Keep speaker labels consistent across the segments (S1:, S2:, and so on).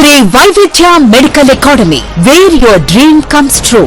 S1: Sri Vaividhya medical academy where your dream comes true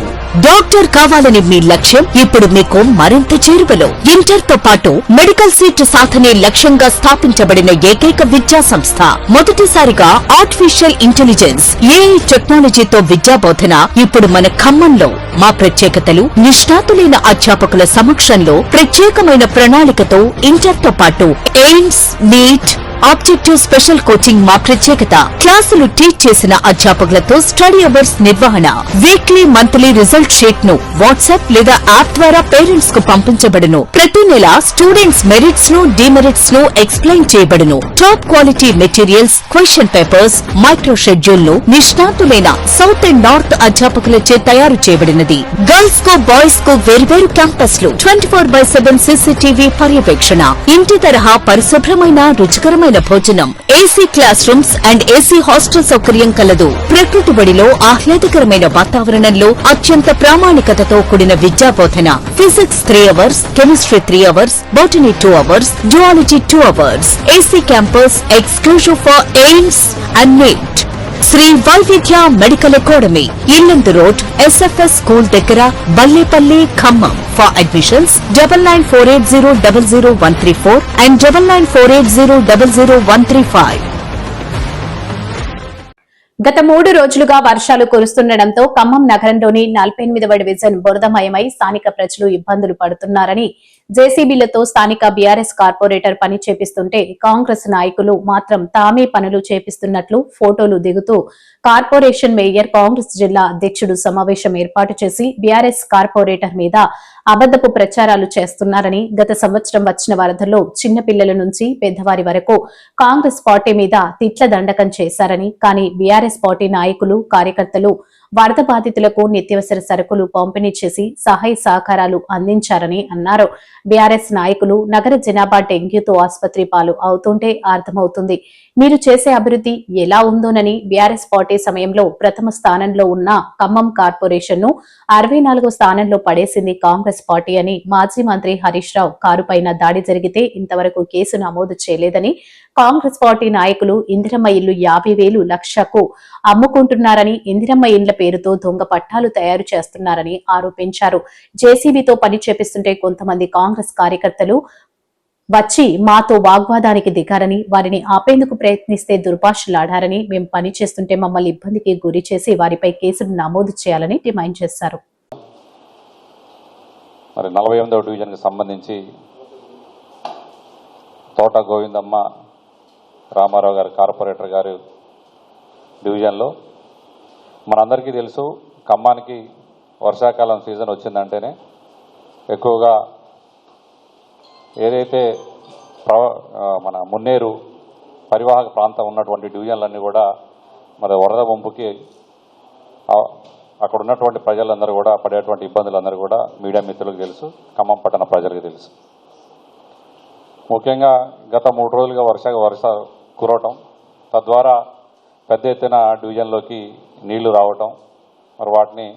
S1: doctor కావాలని మీ లక్ష్యం ఇప్పుడు మీకు మరింత చేరువలో. ఇంటర్తో పాటు మెడికల్ సీట్ సాధనే లక్ష్యంగా స్థాపించబడిన ఏకైక విద్యా సంస్థ. మొదటిసారిగా ఆర్టిఫిషియల్ ఇంటెలిజెన్స్ ఏఐ టెక్నాలజీతో విద్యా బోధన ఇప్పుడు మన ఖమ్మంలో. మా ప్రత్యేకతలు నిష్ణాతులైన అధ్యాపకుల సమక్షంలో ప్రత్యేకమైన ప్రణాళికతో ఇంటర్తో పాటు AIIMS NEET objective special coaching మా ప్రత్యేకత. క్లాసులు టీచ్ చేసిన అధ్యాపకులతో స్టడీ అవర్స్ నిర్వహణ. వీక్లీ మంత్లీ రిజల్ట్ షీట్ను వాట్సాప్ లేదా యాప్ ద్వారా పేరెంట్స్కు పంపించబడును. ప్రతి నెల స్టూడెంట్స్ మెరిట్స్ను డిమెరిట్స్ను ఎక్స్ప్లెయిన్ చేయబడును. Top quality materials question papers micro షెడ్యూల్ను నిష్ణాతులైన సౌత్ అండ్ నార్త్ అధ్యాపకులచే తయారు చేయబడినది. గర్ల్స్కు బాయ్స్కు వేర్వేరు క్యాంపస్లు twenty four by seven CCTV పర్యవేక్షణ. ఇంటి తరహా పరిశుభ్రమైన రుచికరమైన భోజనం AC class rooms and AC hostel సౌకర్యం కలదు. ప్రకృతి బడిలో ఆహ్లాదకరమైన వాతావరణంలో అత్యంత ప్రామాణికతతో కూడిన విద్యా బోధన physics three hours chemistry three hours botany two hours zoology two hours AC campus exclusive for AIIMS and NEET Sri Vaividhya medical academy Yellandu road SFS school దగ్గర Ballepalli Khammam. For admissions double nine four eight zero double zero one three four and double nine four eight zero double zero one three five
S2: గత మూడు రోజులుగా వర్షాలు కురుస్తుండటంతో ఖమ్మం నగరంలోని నలభై ఎనిమిదవ division బురదమయమై స్థానిక ప్రజలు ఇబ్బందులు పడుతున్నారని జేసీబీలతో స్థానిక బీఆర్ఎస్ కార్పొరేటర్ పని చేపిస్తుంటే కాంగ్రెస్ నాయకులు మాత్రం తామే పనులు చేపిస్తున్నట్లు ఫోటోలు దిగుతూ కార్పొరేషన్ మేయర్ కాంగ్రెస్ జిల్లా అధ్యక్షుడు సమావేశం ఏర్పాటు చేసి బీఆర్ఎస్ కార్పొరేటర్ మీద అబద్దపు ప్రచారాలు చేస్తున్నారని గత సంవత్సరం వచ్చిన వరదల్లో చిన్నపిల్లల నుంచి పెద్దవారి వరకు కాంగ్రెస్ పార్టీ మీద తిట్ల దండకం చేశారని కానీ బీఆర్ఎస్ పార్టీ నాయకులు కార్యకర్తలు వరద బాధితులకు నిత్యావసర సరుకులు పంపిణీ చేసి సహాయ సహకారాలు అందించారని అన్నారు. బీఆర్ఎస్ నాయకులు నగర జనాభా డెంగ్యూతో ఆసుపత్రి పాలు అవుతుంటే అర్థమవుతుంది. మీరు చేసే అభివృద్ధి ఎలా ఉందోనని బీఆర్ఎస్ పార్టీ సమయంలో ప్రథమ స్థానంలో ఉన్న ఖమ్మం కార్పొరేషన్ను అరవై నాలుగో స్థానంలో పడేసింది కాంగ్రెస్ పార్టీ అని మాజీ మంత్రి హరీష్ రావు కారుపైన దాడి జరిగితే ఇంతవరకు కేసు నమోదు చేయలేదని కాంగ్రెస్ పార్టీ నాయకులు ఇందిరమ్మ ఇల్లు యాభై వేలు లక్షకు అమ్ముకుంటున్నారని ఇందిరమ్మ ఇండ్ల పేరుతో దొంగ పట్టాలు తయారు చేస్తున్నారని ఆరోపించారు. జేసీబీతో పని చేపిస్తుంటే కొంతమంది కాంగ్రెస్ కార్యకర్తలు వచ్చి మాతో వాగ్వాదానికి దిగారని వారిని ఆపేందుకు ప్రయత్నిస్తే దుర్భాషలాడారని మేము పని చేస్తుంటే మమ్మల్ని ఇబ్బందికి గురి చేసి వారిపై కేసులు నమోదు చేయాలని డిమాండ్ చేశారు.
S3: మరి నలభై ఎనిమిదవ డివిజన్కి సంబంధించి తోట గోవిందమ్మ రామారావు గారు కార్పొరేటర్ గారు డివిజన్లో. మనందరికీ తెలుసు ఖమ్మానికి వర్షాకాలం సీజన్ వచ్చిందంటేనే ఎక్కువగా ఏదైతే మన మున్నేరు పరివాహక ప్రాంతం ఉన్నటువంటి డివిజన్లన్నీ కూడా మరి వరద వంపుకి అక్కడ ఉన్నటువంటి ప్రజలందరూ కూడా పడేటువంటి ఇబ్బందులందరూ కూడా మీడియా మిత్రులకు తెలుసు ఖమ్మం పట్టణ ప్రజలకు తెలుసు. ముఖ్యంగా గత మూడు రోజులుగా వర్ష వర్ష కురవటం తద్వారా పెద్ద ఎత్తున డివిజన్లోకి నీళ్ళు రావటం మరి వాటిని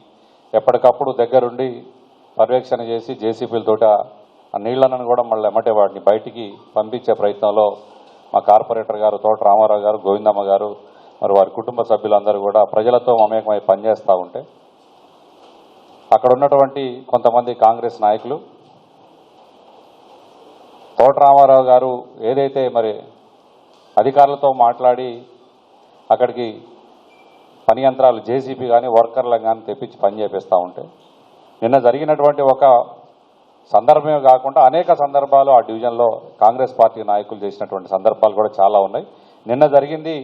S3: ఎప్పటికప్పుడు దగ్గరుండి పర్యవేక్షణ చేసి జేసీబీలతోట ఆ నీళ్ళను కూడా మళ్ళీ ఎమ్మటే వాటిని బయటికి పంపించే ప్రయత్నంలో మా కార్పొరేటర్ గారు తోట రామారావు గారు గోవిందమ్మ గారు మరి వారి కుటుంబ సభ్యులందరూ కూడా ప్రజలతో మమేకమై పనిచేస్తూ ఉంటే అక్కడ ఉన్నటువంటి కొంతమంది కాంగ్రెస్ నాయకులు తోట రామారావు గారు ఏదైతే మరి అధికారులతో మాట్లాడి అక్కడికి పని యంత్రాలు జేసీబీ కానీ వర్కర్లను కానీ తెప్పించి పని చేపిస్తూ ఉంటే నిన్న జరిగినటువంటి ఒక సందర్భమే కాకుండా అనేక సందర్భాలు ఆ డివిజన్లో కాంగ్రెస్ పార్టీ నాయకులు చేసినటువంటి సందర్భాలు కూడా చాలా ఉన్నాయి. నిన్న జరిగింది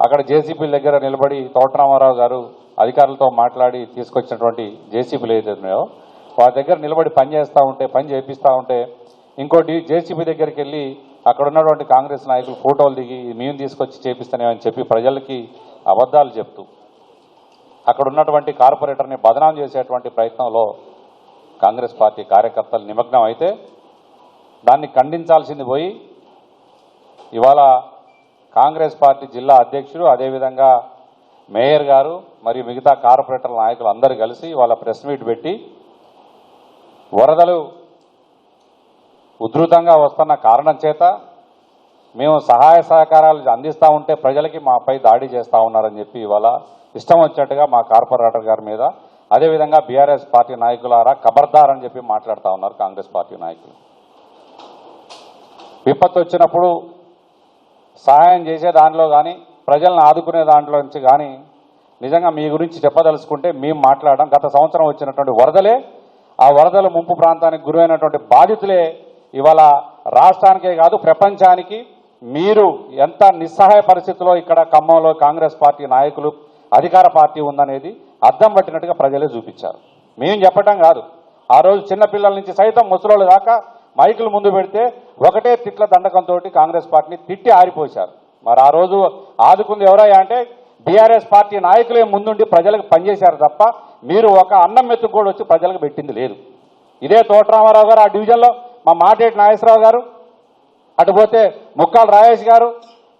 S3: అక్కడ జేసీపీల దగ్గర నిలబడి తోటరామారావు గారు అధికారులతో మాట్లాడి తీసుకొచ్చినటువంటి జేసీపీలు ఏదైతే ఉన్నాయో వారి దగ్గర నిలబడి పని చేస్తూ ఉంటే పని చేపిస్తూ ఉంటే ఇంకోటి జేసీపీ దగ్గరికి వెళ్ళి అక్కడ ఉన్నటువంటి కాంగ్రెస్ నాయకులు ఫోటోలు దిగి మేము తీసుకొచ్చి చేపిస్తానేమని చెప్పి ప్రజలకి అబద్ధాలు చెప్తూ అక్కడ ఉన్నటువంటి కార్పొరేటర్ని బదనాం చేసేటువంటి ప్రయత్నంలో కాంగ్రెస్ పార్టీ కార్యకర్తలు నిమగ్నం అయితే దాన్ని ఖండించాల్సింది పోయి ఇవాళ కాంగ్రెస్ పార్టీ జిల్లా అధ్యక్షుడు అదేవిధంగా మేయర్ గారు మరియు మిగతా కార్పొరేటర్ నాయకులు అందరూ కలిసి వాళ్ళ ప్రెస్ మీట్ పెట్టి వరదలు ఉధృతంగా వస్తున్న కారణం చేత మేము సహాయ సహకారాలు అందిస్తూ ఉంటే ప్రజలకి మాపై దాడి చేస్తూ ఉన్నారని చెప్పి ఇవాళ ఇష్టం వచ్చినట్టుగా మా కార్పొరేటర్ గారి మీద అదేవిధంగా బీఆర్ఎస్ పార్టీ నాయకులారా ఖబర్దార్ అని చెప్పి మాట్లాడుతూ ఉన్నారు కాంగ్రెస్ పార్టీ నాయకులు. విపత్తు వచ్చినప్పుడు సహాయం చేసే దాంట్లో కానీ ప్రజలను ఆదుకునే దాంట్లో నుంచి కానీ నిజంగా మీ గురించి చెప్పదలుచుకుంటే మేము మాట్లాడడం గత సంవత్సరం వచ్చినటువంటి వరదలే ఆ వరదల ముంపు ప్రాంతానికి గురైనటువంటి బాధితులే ఇవాళ రాష్ట్రానికే కాదు ప్రపంచానికి మీరు ఎంత నిస్సహాయ పరిస్థితిలో ఇక్కడ ఖమ్మంలో కాంగ్రెస్ పార్టీ నాయకులు అధికార పార్టీ ఉందనేది అద్దం పట్టినట్టుగా ప్రజలే చూపించారు. మేము చెప్పటం కాదు. ఆ రోజు చిన్నపిల్లల నుంచి సైతం ముసలోళ్ళు దాకా మైకులు ముందు పెడితే ఒకటే తిట్ల దండకంతో కాంగ్రెస్ పార్టీని తిట్టి ఆరిపోశారు. మరి ఆ రోజు ఆదుకుంది ఎవరయ్యా అంటే బీఆర్ఎస్ పార్టీ నాయకులే ముందుండి ప్రజలకు పనిచేశారు తప్ప మీరు ఒక అన్నం మెతుకు కూడా వచ్చి ప్రజలకు పెట్టింది లేదు. ఇదే తోటరామారావు గారు ఆ డివిజన్లో మా మాటేటి నాగేశ్వరరావు గారు అటుపోతే ముక్కాల రాజేష్ గారు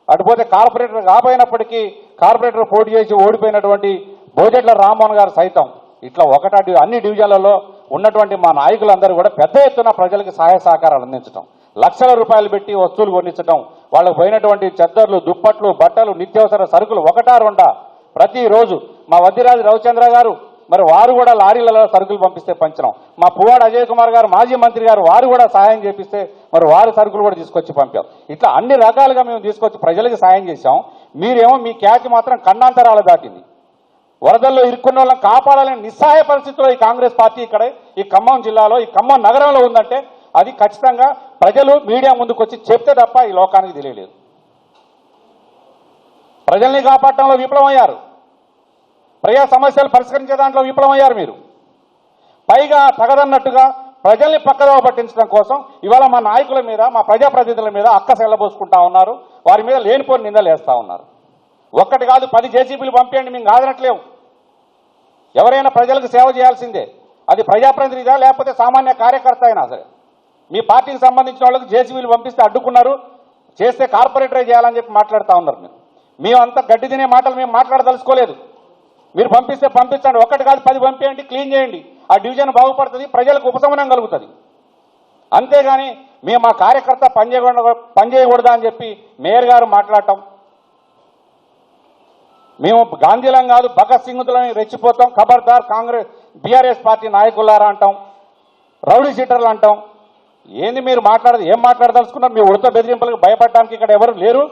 S3: అటుపోతే కార్పొరేటర్ కాబోయినప్పటికీ కార్పొరేటర్ పోటీ చేసి ఓడిపోయినటువంటి బోజెట్ల రామ్మోహన్ గారు సైతం ఇట్లా ఒకట అన్ని డివిజన్లలో ఉన్నటువంటి మా నాయకులందరూ కూడా పెద్ద ఎత్తున ప్రజలకు సహాయ సహకారాలు అందించడం లక్షల రూపాయలు పెట్టి వస్తువులు కొనించడం వాళ్ళకు పోయినటువంటి చెద్దర్లు దుప్పట్లు బట్టలు నిత్యావసర సరుకులు ఒకటా రెండా. ప్రతిరోజు మా వద్దిరాజు రవిచంద్ర గారు మరి వారు కూడా లారీలలో సరుకులు పంపిస్తే పంచడం మా పువ్వాడ అజయ్ కుమార్ గారు మాజీ మంత్రి గారు వారు కూడా సహాయం చేపిస్తే మరి వారు సరుకులు కూడా తీసుకొచ్చి పంపాం. ఇట్లా అన్ని రకాలుగా మేము తీసుకొచ్చి ప్రజలకు సాయం చేశాం. మీరేమో మీ క్యాచ్ మాత్రం కన్నాంతరాలు దాటింది. వరదల్లో ఇరుక్కున్న వాళ్ళని కాపాడాలని నిస్సహాయ పరిస్థితిలో ఈ కాంగ్రెస్ పార్టీ ఇక్కడ ఈ ఖమ్మం జిల్లాలో ఈ ఖమ్మం నగరంలో ఉందంటే అది ఖచ్చితంగా ప్రజలు మీడియా ముందుకు వచ్చి చెప్తే తప్ప ఈ లోకానికి తెలియలేదు. ప్రజల్ని కాపాడటంలో విఫలమయ్యారు. ప్రజా సమస్యలు పరిష్కరించే దాంట్లో విఫలమయ్యారు మీరు. పైగా తగదన్నట్టుగా ప్రజల్ని పక్కదోవ పట్టించడం కోసం ఇవాళ మా నాయకుల మీద మా ప్రజాప్రతినిధుల మీద అక్క సెల్లబోసుకుంటా ఉన్నారు. వారి మీద లేనిపోని నిందలు వేస్తూ ఉన్నారు. ఒక్కటి కాదు పది జేసీబీలు పంపించండి మేము కాదనట్లేము ఎవరైనా ప్రజలకు సేవ చేయాల్సిందే. అది ప్రజాప్రతినిధా లేకపోతే సామాన్య కార్యకర్త అయినా సరే. మీ పార్టీకి సంబంధించిన వాళ్ళకి జేసీబీలు పంపిస్తే అడ్డుకున్నారు చేస్తే కార్పొరేటరే చేయాలని చెప్పి మాట్లాడుతూ ఉన్నారు మీరు. మేమంతా గడ్డి తినే మాటలు మేము మాట్లాడదలుచుకోలేదు. మీరు పంపిస్తే పంపించండి ఒక్కటి కాదు పది పంపేయండి క్లీన్ చేయండి. ఆ డివిజన్ బాగుపడుతుంది ప్రజలకు ఉపశమనం కలుగుతుంది. అంతేగాని మేము మా కార్యకర్త పనిచేయకూడదు పనిచేయకూడదా అని చెప్పి మేయర్ గారు మాట్లాడటం మేము గాంధీలం కాదు భగత్ సింగుతులని రెచ్చిపోతాం ఖబర్దార్ కాంగ్రెస్ బీఆర్ఎస్ పార్టీ నాయకులారా అంటాం రౌడీ సీటర్లు అంటాం. ఏంది మీరు మాట్లాడదు ఏం మాట్లాడదలుచుకున్నారు? మీ ఉడత బెదిరింపులకు భయపడడానికి ఇక్కడ ఎవరు లేరు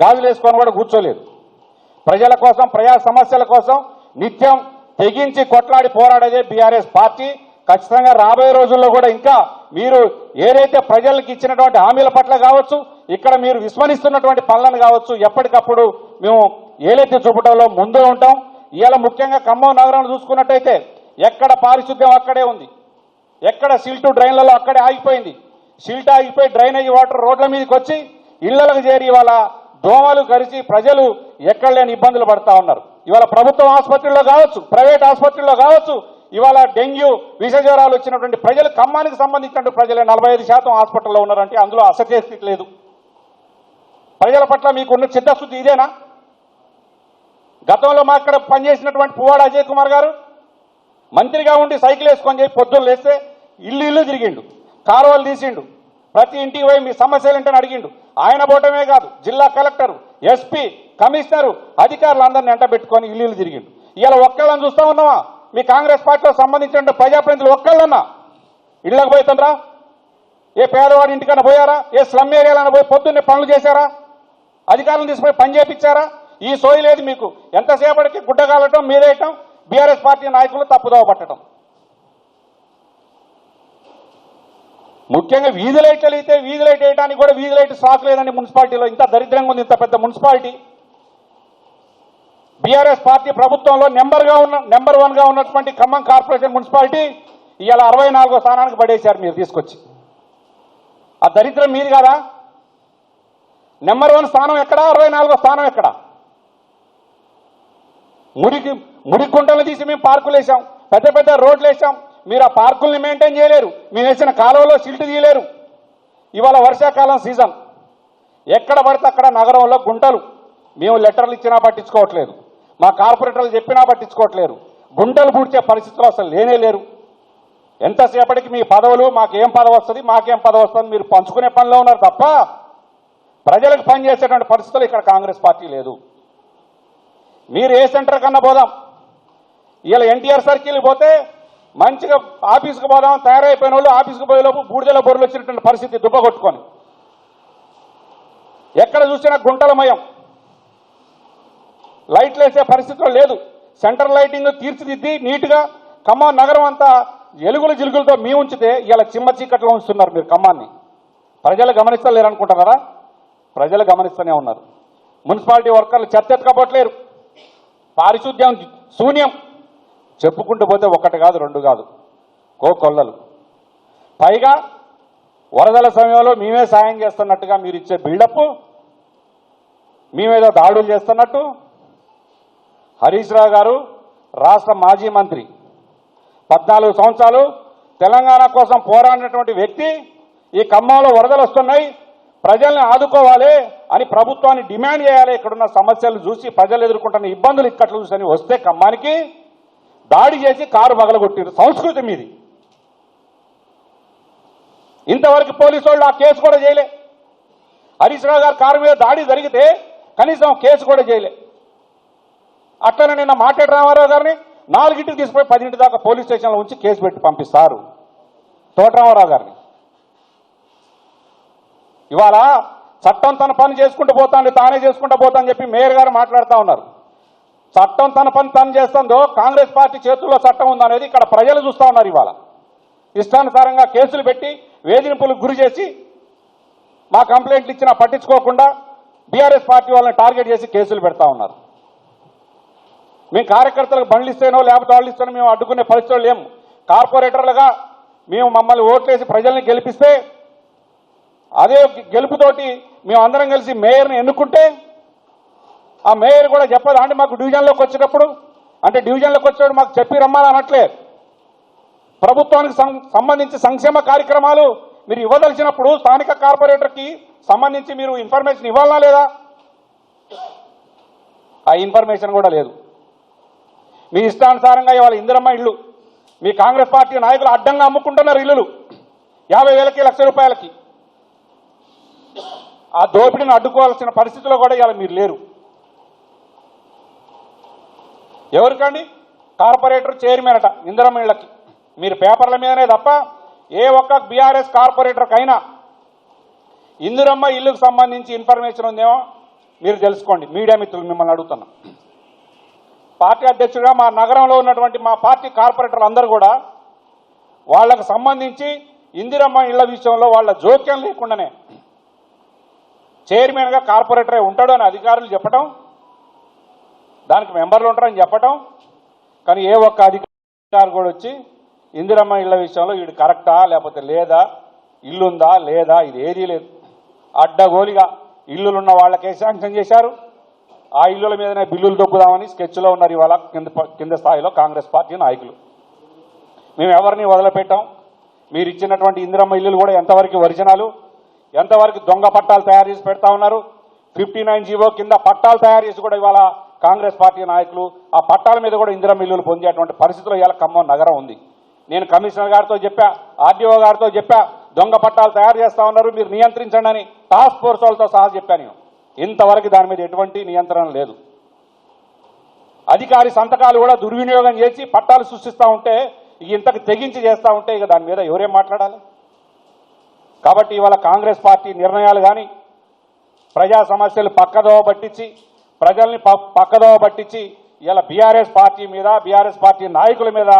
S3: గాజులు వేసుకొని కూడా కూర్చోలేదు. ప్రజల కోసం ప్రజా సమస్యల కోసం నిత్యం తెగించి కొట్లాడి పోరాడేదే బీఆర్ఎస్ పార్టీ. ఖచ్చితంగా రాబోయే రోజుల్లో కూడా ఇంకా మీరు ఏదైతే ప్రజలకు ఇచ్చినటువంటి హామీల పట్ల కావచ్చు ఇక్కడ మీరు విస్మరిస్తున్నటువంటి పనులను కావచ్చు ఎప్పటికప్పుడు మేము ఏలెత్తి చూపడంలో ముందు ఉంటాం ఇవాళ ముఖ్యంగా ఖమ్మం నగరం చూసుకున్నట్టయితే ఎక్కడ పారిశుద్ధ్యం అక్కడే ఉంది. ఎక్కడ సిల్టు డ్రైన్లలో అక్కడే ఆగిపోయింది. సిల్ట్ ఆగిపోయి డ్రైనేజ్ వాటర్ రోడ్ల మీదకి వచ్చి ఇళ్ళకు చేరి ఇవాళ దోమలు కరిచి ప్రజలు ఎక్కడ లేని ఇబ్బందులు పడతా ఉన్నారు. ఇవాళ ప్రభుత్వం ఆసుపత్రిలో కావచ్చు ప్రైవేట్ ఆసుపత్రిలో కావచ్చు ఇవాళ డెంగ్యూ విష జ్వరాలు వచ్చినటువంటి ప్రజలు ఖమ్మానికి సంబంధించినటువంటి ప్రజలే నలభై ఐదు శాతం హాస్పిటల్లో ఉన్నారంటే అందులో అసత్యస్థితి లేదు. ప్రజల పట్ల మీకున్న చిత్తశుద్ధి ఇదేనా? గతంలో మా అక్కడ పనిచేసినటువంటి పువ్వాడ అజయ్ కుమార్ గారు మంత్రిగా ఉండి సైకిల్ వేసుకొని చెప్పి పొద్దున్న లేస్తే ఇల్లు ఇల్లు తిరిగిండు. కాలువలు తీసిండు. ప్రతి ఇంటికి పోయి మీ సమస్యలు ఏంటని అడిగిండు. ఆయన పోవటమే కాదు జిల్లా కలెక్టర్ ఎస్పీ కమిషనరు అధికారులు అందరిని ఎంట పెట్టుకొని ఇల్లు ఇల్లు తిరిగిండు. ఇలా ఒక్కళ్ళని చూస్తా ఉన్నావా? మీ కాంగ్రెస్ పార్టీలో సంబంధించిన ప్రజాప్రతినిధులు ఒక్కళ్ళన్నా? ఇళ్ళకి పోతుండ్రా ఏ పేదవాడి ఇంటికన్నా పోయారా? ఏ స్లమ్ ఏరియాలన్నా పోయి పొద్దున్నే పనులు చేశారా? అధికారులను తీసుకుపోయి పని చేపించారా? ఈ సోయి లేదు మీకు. ఎంతసేపటికి గుడ్డగాలటం మీదేయటం బీఆర్ఎస్ పార్టీ నాయకులు తప్పుదోవ పట్టడం. ముఖ్యంగా వీధి లైట్లు అయితే వీధి లైట్ వేయడానికి కూడా వీధి లైట్ స్టాక్ లేదండి మున్సిపాలిటీలో. ఇంత దరిద్రంగా ఉంది ఇంత పెద్ద మున్సిపాలిటీ. బీఆర్ఎస్ పార్టీ ప్రభుత్వంలో నెంబర్గా ఉన్న నెంబర్ వన్గా ఉన్నటువంటి ఖమ్మం కార్పొరేషన్ మున్సిపాలిటీ ఇవాళ అరవై నాలుగో స్థానానికి పడేశారు మీరు తీసుకొచ్చి. ఆ దరిద్రం మీది కదా? నెంబర్ వన్ స్థానం ఎక్కడ? అరవై నాలుగో స్థానం ఎక్కడ? మురికి మురికుంటలు తీసి మేము పార్కులు వేసాం పెద్ద పెద్ద రోడ్లు వేసాం మీరు ఆ పార్కుల్ని మెయింటైన్ చేయలేరు. మేము వేసిన కాలువలో సిల్ట్ తీయలేరు. ఇవాళ వర్షాకాలం సీజన్ ఎక్కడ పడితే అక్కడ నగరంలో గుంటలు. మేము లెటర్లు ఇచ్చినా పట్టించుకోవట్లేదు. మా కార్పొరేటర్లు చెప్పినా పట్టించుకోవట్లేరు గుంటలు పూడ్చే పరిస్థితులు అసలు లేనే లేరు. ఎంతసేపటికి మీ పదవులు మాకేం పదవి వస్తుంది మాకేం పదవి వస్తుంది మీరు పంచుకునే పనిలో ఉన్నారు తప్ప ప్రజలకు పనిచేసేటువంటి పరిస్థితులు ఇక్కడ కాంగ్రెస్ పార్టీ లేదు. మీరు ఏ సెంటర్ కన్నా పోదాం? ఇలా ఎన్టీఆర్ సర్కిల్ పోతే మంచిగా ఆఫీస్కి పోదాం తయారైపోయిన వాళ్ళు ఆఫీస్కి పోయేలోపు బూడిదల బొర్రలు వచ్చినటువంటి పరిస్థితి దుబ్బ కొట్టుకొని ఎక్కడ చూసినా గుంటలమయం లైట్లు వేసే పరిస్థితిలో లేదు. సెంటర్ లైటింగ్ తీర్చిదిద్ది నీట్గా ఖమ్మం నగరం అంతా ఎలుగుల జిలుగులతో మీ ఉంచితే ఇలా చిమ్మ చీకట్లో ఉంచుతున్నారు మీరు ఖమ్మాన్ని. ప్రజలు గమనిస్తలేరు అనుకుంటున్నారా ప్రజలు గమనిస్తూనే ఉన్నారు. మున్సిపాలిటీ వర్కర్లు చెత్త ఎత్తుకపోవట్లేరు. పారిశుద్ధ్యం శూన్యం. చెప్పుకుంటూ పోతే ఒకటి కాదు రెండు కాదు. కో కొల్లలు. పైగా వరదల సమయంలో మేమే సాయం చేస్తున్నట్టుగా మీరు ఇచ్చే బిల్డప్ మేమేదో దాడులు చేస్తున్నట్టు. హరీష్ రావు గారు రాష్ట్ర మాజీ మంత్రి. పద్నాలుగు సంవత్సరాలు తెలంగాణ కోసం పోరాడినటువంటి వ్యక్తి ఈ ఖమ్మంలో వరదలు వస్తున్నాయి. ప్రజల్ని ఆదుకోవాలి అని ప్రభుత్వాన్ని డిమాండ్ చేయాలి. ఇక్కడున్న సమస్యలు చూసి ప్రజలు ఎదుర్కొంటున్న ఇబ్బందులు ఇక్కట్లు చూసి వస్తే ఖమ్మానికి దాడి చేసి కారు పగలగొట్టారు. సంస్కృతి మీది. ఇంతవరకు పోలీసు వాళ్ళు ఆ కేసు కూడా చేయలే. హరీష్ రావు గారు కారు మీద దాడి జరిగితే కనీసం కేసు కూడా చేయలే. అట్లనే నిన్న మాట్లాడి రామారావు గారిని నాలుగింటికి తీసుకుపోయి పదింటి దాకా పోలీస్ స్టేషన్లో ఉంచి కేసు పెట్టి పంపిస్తారు. తోటరామారావు గారిని. ఇవాళ చట్టం తన పని చేసుకుంటూ పోతాను తానే చేసుకుంటూ పోతా అని చెప్పి మేయర్ గారు మాట్లాడుతూ ఉన్నారు. చట్టం తన పని తను చేస్తుందో కాంగ్రెస్ పార్టీ చేతుల్లో చట్టం ఉందనేది ఇక్కడ ప్రజలు చూస్తూ ఉన్నారు ఇవాళ. ఇష్టానుసారంగా కేసులు పెట్టి వేధింపులకు గురి చేసి మా కంప్లైంట్లు ఇచ్చినా పట్టించుకోకుండా బీఆర్ఎస్ పార్టీ వాళ్ళని టార్గెట్ చేసి కేసులు పెడతా ఉన్నారు. మేము కార్యకర్తలకు బండ్లు ఇస్తేనో లేకపోతే వాళ్ళు ఇస్తేనో మేము అడ్డుకునే పరిస్థితులు లేము కార్పొరేటర్లుగా మేము మమ్మల్ని ఓట్లేసి ప్రజల్ని గెలిపిస్తే అదే గెలుపుతోటి మేము అందరం కలిసి మేయర్ని ఎన్నుకుంటే ఆ మేయర్ కూడా చెప్పదు అంటే మాకు డివిజన్లోకి వచ్చేటప్పుడు అంటే డివిజన్లోకి వచ్చేటప్పుడు మాకు చెప్పి రమ్మని అనట్లే ప్రభుత్వానికి సం- సంబంధించి సంక్షేమ కార్యక్రమాలు మీరు ఇవ్వదలిచినప్పుడు స్థానిక కార్పొరేటర్కి సంబంధించి మీరు ఇన్ఫర్మేషన్ ఇవ్వాలా లేదా? ఆ ఇన్ఫర్మేషన్ కూడా లేదు. మీ ఇష్టానుసారంగా ఇవాళ ఇందిరమ్మ ఇల్లు మీ కాంగ్రెస్ పార్టీ నాయకులు అడ్డంగా అమ్ముకుంటున్నారు ఇల్లులు. యాభై వేలకి లక్ష రూపాయలకి. ఆ దోపిడీని అడ్డుకోవాల్సిన పరిస్థితిలో కూడా ఇవాళ మీరు లేరు. ఎవరికండి? కార్పొరేటర్ చైర్మన్ అట ఇందిరమ్మ ఇళ్ళకి మీరు పేపర్ల మీదనే తప్ప ఏ ఒక్క బీఆర్ఎస్ కార్పొరేటర్కైనా ఇందిరమ్మ ఇల్లుకు సంబంధించి ఇన్ఫర్మేషన్ ఉందేమో మీరు తెలుసుకోండి. మీడియా మిత్రులు మిమ్మల్ని అడుగుతున్నా. పార్టీ అధ్యక్షుడిగా మా నగరంలో ఉన్నటువంటి మా పార్టీ కార్పొరేటర్లు అందరూ కూడా వాళ్ళకు సంబంధించి ఇందిరమ్మ ఇళ్ళ విషయంలో వాళ్ళ జోక్యం లేకుండానే చైర్మన్గా కార్పొరేటరే ఉంటాడు అని అధికారులు చెప్పటం దానికి మెంబర్లు ఉంటారని చెప్పటం కానీ ఏ ఒక్క అధికారి కూడా వచ్చి ఇందిరమ్మ ఇళ్ళ విషయంలో వీడు కరెక్టా లేకపోతే లేదా ఇల్లుందా లేదా ఇది ఏదీ లేదు. అడ్డగోలిగా ఇల్లులున్న వాళ్ళకే శాంక్షన్ చేశారు. ఆ ఇల్లుల మీదనే బిల్లులు దొబ్బుదామని స్కెచ్లో ఉన్నారు ఇవాళ కింద కింద స్థాయిలో కాంగ్రెస్ పార్టీ నాయకులు. మేము ఎవరిని వదిలిపెట్టాం? మీరు ఇచ్చినటువంటి ఇందిరమ్మ ఇల్లులు కూడా ఎంతవరకు ఒరిజినాలు? ఎంతవరకు దొంగ పట్టాలు తయారు చేసి పెడతా ఉన్నారు? ఫిఫ్టీ నైన్ జీవో కింద పట్టాలు తయారు చేసి కూడా ఇవాళ కాంగ్రెస్ పార్టీ నాయకులు ఆ పట్టాల మీద కూడా ఇందిరా మిల్లులు పొందేటువంటి పరిస్థితిలో ఇవాళ ఖమ్మం నగరం ఉంది. నేను కమిషనర్ గారితో చెప్పా ఆర్డీఓ గారితో చెప్పా దొంగ పట్టాలు తయారు చేస్తా ఉన్నారు మీరు నియంత్రించండి అని టాస్క్ ఫోర్స్ వాళ్ళతో సహా చెప్పాను నేను. ఇంతవరకు దాని మీద ఎటువంటి నియంత్రణ లేదు. అధికారి సంతకాలు కూడా దుర్వినియోగం చేసి పట్టాలు సృష్టిస్తూ ఉంటే ఇంతకు తెగించి చేస్తూ ఉంటే ఇక దాని మీద ఎవరేం మాట్లాడాలి? కాబట్టి ఇవాళ కాంగ్రెస్ పార్టీ నిర్ణయాలు కానీ ప్రజా సమస్యలు పక్కదోవ పట్టించి ప్రజల్ని ప- పక్కదోవ పట్టించి ఇలా బీఆర్ఎస్ పార్టీ మీద బీఆర్ఎస్ పార్టీ నాయకుల మీద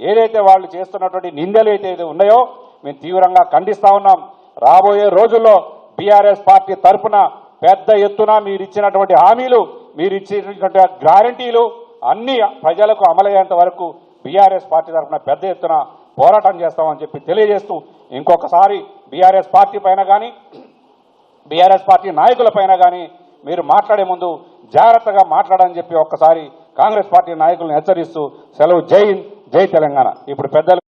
S3: ఏదైతే వాళ్ళు చేస్తున్నటువంటి నిందలు అయితే ఉన్నాయో మేము తీవ్రంగా ఖండిస్తా ఉన్నాం. రాబోయే రోజుల్లో బీఆర్ఎస్ పార్టీ తరఫున పెద్ద ఎత్తున మీరు ఇచ్చినటువంటి హామీలు మీరు ఇచ్చినటువంటి గ్యారంటీలు అన్ని ప్రజలకు అమలయ్యేంత వరకు బీఆర్ఎస్ పార్టీ తరఫున పెద్ద ఎత్తున పోరాటం చేస్తామని చెప్పి తెలియజేస్తూ ఇంకొకసారి బీఆర్ఎస్ పార్టీ పైన కానీ బీఆర్ఎస్ పార్టీ నాయకుల పైన కానీ మీరు మాట్లాడే ముందు జాగ్రత్తగా మాట్లాడని చెప్పి ఒక్కసారి కాంగ్రెస్ పార్టీ నాయకులను హెచ్చరిస్తూ సెలవు జై జై తెలంగాణ. ఇప్పుడు పెద్దలు